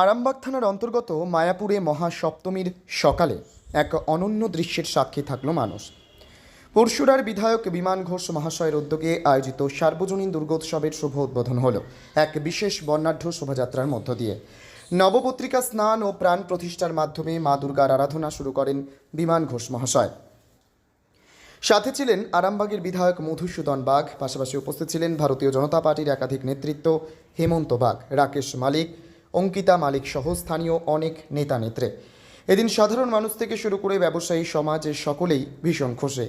আরামবাগ থানার অন্তর্গত মায়াপুরে মহাসপ্তমীর সকালে এক অনন্য দৃশ্যের সাক্ষী থাকল মানুষ। পরশুরার বিধায়ক বিমান ঘোষ মহাশয়ের উদ্যোগে আয়োজিত সার্বজনীন দুর্গোৎসবের শুভ উদ্বোধন হল এক বিশেষ বর্ণাঢ্য শোভাযাত্রার মধ্য দিয়ে। নবপত্রিকা স্নান ও প্রাণ প্রতিষ্ঠার মাধ্যমে মা দুর্গার আরাধনা শুরু করেন বিমান ঘোষ মহাশয়। সাথে ছিলেন আরামবাগের বিধায়ক মধুসূদন বাঘ, পাশাপাশি উপস্থিত ছিলেন ভারতীয় জনতা পার্টির একাধিক নেতৃত্ব হেমন্ত বাঘ, রাকেশ মালিক অঙ্কিতা মালিক সহ স্থানীয় অনেক নেতা নেত্রে। এদিন সাধারণ মানুষ থেকে শুরু করে ব্যবসায়ী সমাজের সকলেই ভীষণ খুশি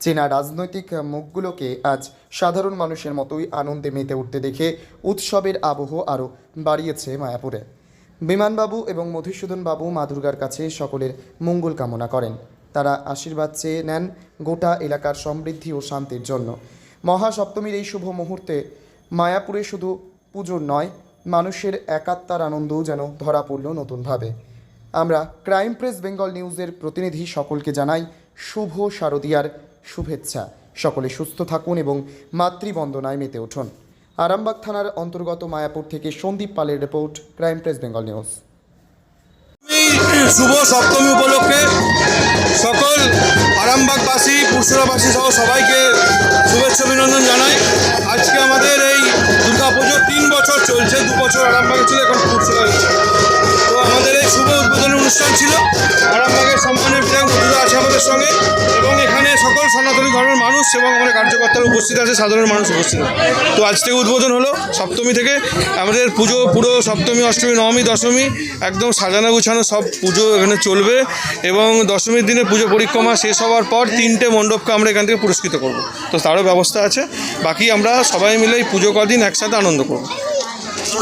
চেনা রাজনৈতিক মুখগুলোকে আজ সাধারণ মানুষের মতোই আনন্দে মেতে উঠতে দেখে উৎসবের আবহ আরও বাড়িয়েছে মায়াপুরে। বিমানবাবু এবং মধুসূদন বাবু মা দুর্গার কাছে সকলের মঙ্গল কামনা করেন। তারা আশীর্বাদ চেয়ে নেন গোটা এলাকার সমৃদ্ধি ও শান্তির জন্য। মহাসপ্তমীর এই শুভ মুহূর্তে মায়াপুরে শুধু পুজোর নয় মানুষের একাত্মার আনন্দও যেন ধরা পড়ল নতুনভাবে। আমরা ক্রাইম প্রেস বেঙ্গল নিউজের প্রতিনিধি সকলকে জানাই শুভ শারদীয়ার শুভেচ্ছা। সকলে সুস্থ থাকুন এবং মাতৃবন্দনায় মেতে উঠুন। আরামবাগ থানার অন্তর্গত মায়াপুর থেকে সন্দীপ পালের report, crime press Bengal news. শুভ সপ্তমী উপলক্ষে সকল পুরসুরাবাসী সহ সবাইকে শুভেচ্ছা অভিনন্দন জানাই। আজকে আমাদের এই দুর্গা পুজো তিন বছর চলছে, দু বছর আরামবাগে ছিল, এখন মুর্শিদাবাদ তো আমাদের এই শুভ উদ্বোধনী অনুষ্ঠান ছিল। আরামবাগের সম্মানের মধুদা আছে আমাদের সঙ্গে। ধর্মের এবং আমাদের কার্যকর্তারা উপস্থিত আছে, সাধারণ মানুষ উপস্থিত তো আজ থেকে উদ্বোধন হলো সপ্তমী থেকে। আমাদের পুজো, পুরো সপ্তমী, অষ্টমী, নবমী, দশমী একদম সাজানো গুছানো সব পুজো এখানে চলবে এবং দশমীর দিনে পুজো পরিক্রমা শেষ হওয়ার পর তিনটে মণ্ডপকে আমরা এখান থেকে পুরস্কৃত করব। তো তারও ব্যবস্থা আছে। বাকি আমরা সবাই মিলে পুজো কদিন একসাথে আনন্দ করব।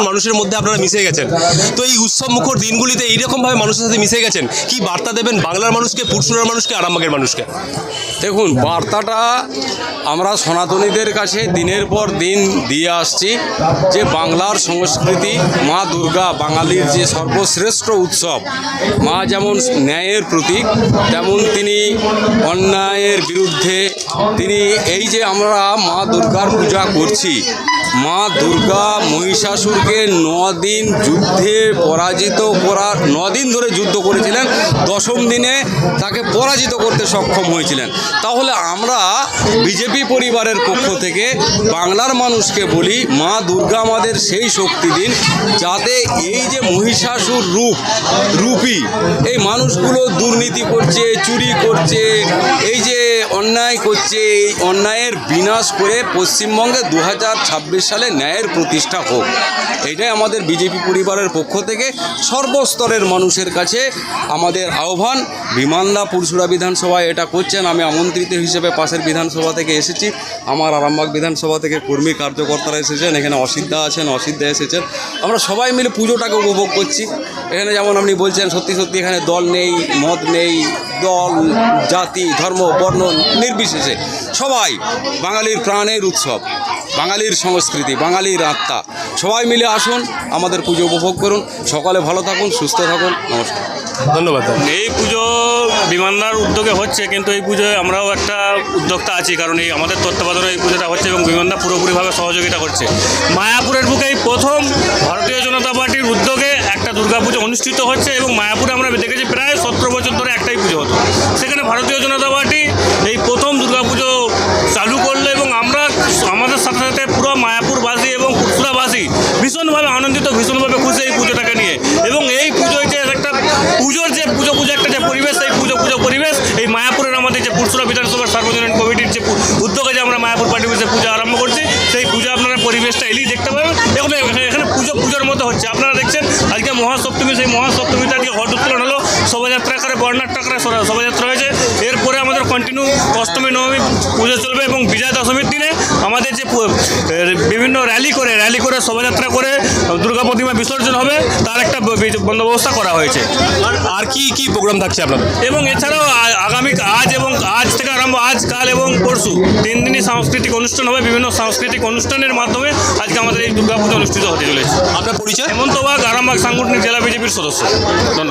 মানুষের মধ্যে আপনারা মিশে গেছেন। তো এই উৎসব মুখর দিনগুলিতে এইরকমভাবে মানুষের সাথে মিশে গেছেন, কি বার্তা দেবেন বাংলার মানুষকে পুরসুরার মানুষকে, আরামবাগের মানুষকে? দেখুন, বার্তাটা আমরা সনাতনীদের কাছে দিনের পর দিন দিয়ে আসছি যে বাংলার সংস্কৃতি, মা দুর্গা, বাঙালির যে সর্বশ্রেষ্ঠ উৎসব, মা যেমন ন্যায়ের প্রতীক, তেমন তিনি অন্যায়ের বিরুদ্ধে তিনি এই যে আমরা মা দুর্গার পূজা করছি, মা দুর্গা মহিষাসুরকে দিন যুদ্ধে পরাজিত করার দিন ধরে যুদ্ধ করেছিলেন, দশম দিনে তাকে পরাজিত করতে সক্ষম হয়েছিলেন। তাহলে আমরা বিজেপি পরিবারের পক্ষ থেকে বাংলার মানুষকে বলি, মা দুর্গা আমাদের সেই শক্তি দিন, যাতে এই যে মহিষাসুর রূপ, রূপী, এই মানুষগুলো দুর্নীতি করছে, চুরি করছে, এই যে অন্যায় করছে, এই অন্যায়ের বিনাশ করে পশ্চিমবঙ্গে দু হাজার ছাব্বিশ সালে ন্যায়ের প্রতিষ্ঠা হোক। এটাই আমাদের বিজেপি পরিবারের পক্ষ থেকে সর্বস্তরের মানুষের কাছে আমাদের আহ্বান। বিমানদা পুরসুরা বিধানসভায় এটা করছেন। আমি আমন্ত্রিত হিসেবে পাশের বিধানসভা থেকে এসেছি। আমার আরামবাগ বিধানসভা থেকে কর্মী কার্যকর্তারা এসেছেন। এখানে অসিদ্ধা আছেন, অসিদ্ধা এসেছেন। আমরা সবাই মিলে পুজোটাকে উপভোগ করছি। এখানে যেমন আপনি বলছেন, সত্যি সত্যি এখানে দল নেই, মত নেই দল জাতি ধর্ম বর্ণ নির্বিশেষে সবাই বাঙালির প্রাণের উৎসব বাঙালির সংস্কৃতি বাঙালির আত্মা। সবাই মিলে আসুন আমাদের পুজো উপভোগ করুন। সকালে ভালো থাকুন সুস্থ থাকুন। নমস্কার। ধন্যবাদ এই পুজো বিমানদার উদ্যোগে হচ্ছে কিন্তু এই পুজোয় আমরাও একটা উদ্যোক্তা আছি কারণ এই আমাদের তত্ত্বাবধানে এই পুজোটা হচ্ছে এবং বিমানদা পুরোপুরিভাবে সহযোগিতা করছে। মায়াপুরের বুকে এই প্রথম ভারতীয় জনতা উদ্যোগে দুর্গাপুজো অনুষ্ঠিত হচ্ছে এবং মায়াপুরে আমরা দেখেছি প্রায় সতেরো বছর ধরে একটাই পুজো হতো। সেখানে ভারতীয় জনতা পার্টি এই প্রথম দুর্গাপুজো চালু করল এবং আমরা আমাদের সাথে সাথে পুরো মায়াপুরবাসী এবং পুরসুরাবাসী ভীষণভাবে আনন্দিত, ভীষণভাবে খুশি এই পুজোটাকে নিয়ে। এবং এই পুজোয় যে একটা পুজোর যে পুজো পুজো একটা যে পরিবেশ এই পুজো পুজো পরিবেশ, এই মায়াপুরের আমাদের যে পুরসুরা বিধানসভার সার্বজনীন কমিটির যে উদ্যোগে যে আমরা মায়াপুর পার্টি পুজো আরম্ভ করছি, সেই পুজো আপনারা পরিবেশটা এলেই দেখতে পাবেন। এখানে এখানে পুজো পুজোর মতো হচ্ছে। শোভা- শোভাযাত্রা হয়েছে। এরপরে আমাদের কন্টিনিউ অষ্টমী নবমী পুজো চলবে এবং বিজয়া দশমীর দিনে আমাদের যে বিভিন্ন র্যালি করে র্যালি করে শোভাযাত্রা করে দুর্গা প্রতিমা বিসর্জন হবে তার একটা বন্দোবস্ত করা হয়েছে। আর আর কি কি প্রোগ্রাম থাকছে আপনাদের? এবং এছাড়াও আগামী আজ এবং আজ থেকে আরম্ভ আজ কাল এবং পরশু তিন দিনই সাংস্কৃতিক অনুষ্ঠান হবে। বিভিন্ন সাংস্কৃতিক অনুষ্ঠানের মাধ্যমে আজকে আমাদের এই দুর্গাপুজো অনুষ্ঠিত হতে চলেছে। আপনার পরিচয়? হেমন্ত বাগ আরামবাগ সাংগঠনিক জেলা বিজেপির সদস্য। ধন্যবাদ।